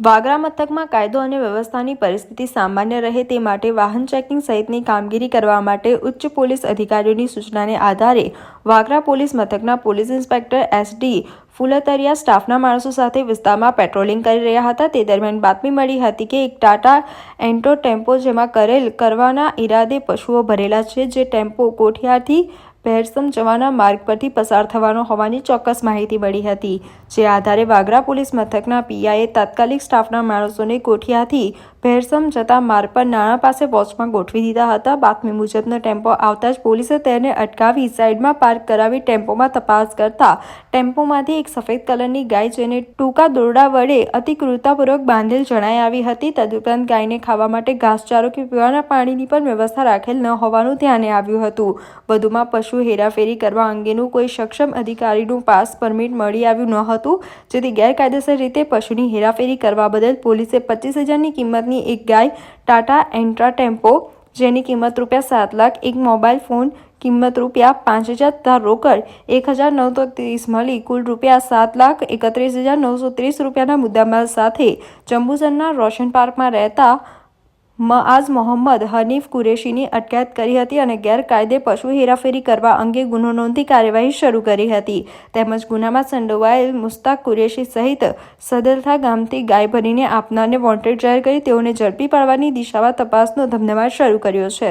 વાગરા મથકમાં કાયદો અને વ્યવસ્થાની પરિસ્થિતિ સામાન્ય રહે તે માટે વાહન ચેકિંગ સહિતની કામગીરી કરવા માટે ઉચ્ચ પોલીસ અધિકારીઓની સૂચનાને આધારે વાગરા પોલીસ મથકના પોલીસ ઇન્સ્પેક્ટર એસડી ફુલતરિયા સ્ટાફના માણસો સાથે વિસ્તારમાં પેટ્રોલિંગ કરી રહ્યા હતા. તે દરમિયાન બાતમી મળી હતી કે એક ટાટા એન્ટો ટેમ્પો જેમાં કરેલ કરવાના ઈરાદે પશુઓ ભરેલા છે, જે ટેમ્પો કોઠિયારથી ભેરસમ જવાના માર્ગ પરથી પસાર થવાનો હોવાની ચોક્કસ માહિતી મળી હતી. જે આધારે વાગરા પોલીસ મથકના પીઆઈએ તાત્કાલિક સ્ટાફના માણસોને કોઠિયાથી ભેરસમ જતા માર્ગ પર નાણાં પાસે વોચમાં ગોઠવી દીધા હતા. બાતમી મુજબનો ટેમ્પો આવતા જ પોલીસે તેને અટકાવી સાઈડમાં પાર્ક કરાવી ટેમ્પોમાં તપાસ કરતા ટેમ્પોમાંથી એક સફેદ કલરની ગાય જેને ટૂંકા દોરડા વડે અતિક્રૂરતાપૂર્વક બાંધેલ જણાઈ આવી હતી. તદુપરાંત ગાયને ખાવા માટે ઘાસચારો કે પીવાના પાણીની પણ વ્યવસ્થા રાખેલ ન હોવાનું ધ્યાને આવ્યું હતું. વધુમાં પશુ હેરાફેરી કરવા અંગેનું કોઈ સક્ષમ અધિકારીનું પાસ પરમિટ મળી આવ્યું ન હતું. જેથી ગેરકાયદેસર રીતે પશુની હેરાફેરી કરવા બદલ પોલીસે પચીસ હજારની કિંમતની એક ગાય, ટાટા એન્ટ્રા ટેમ્પો, જેની કિંમત રૂપિયા સાત લાખ, એક મોબાઈલ ફોન કિંમત રૂપિયા પાંચ હજાર તથા રોકડ, એક હજાર નવસો ત્રીસ મળી, કુલ રૂપિયા સાત લાખ, એકત્રીસ હજાર નવસો ત્રીસ રૂપિયાના મુદ્દામાલ સાથે જંબુસરના રોશન પાર્કમાં રહેતા મઆઝ મોહમ્મદ હનીફ કુરેશીની અટકાયત કરી હતી અને ગેરકાયદે પશુ હેરાફેરી કરવા અંગે ગુનો નોંધી કાર્યવાહી શરૂ કરી હતી. તેમજ ગુનામાં સંડોવાયેલ મુસ્તાક કુરેશી સહિત સદરથા ગામથી ગાય ભરીને આપનારને વોન્ટેડ જાહેર કરી તેઓને ઝડપી પાડવાની દિશામાં તપાસનો ધમધમાટ શરૂ કર્યો છે.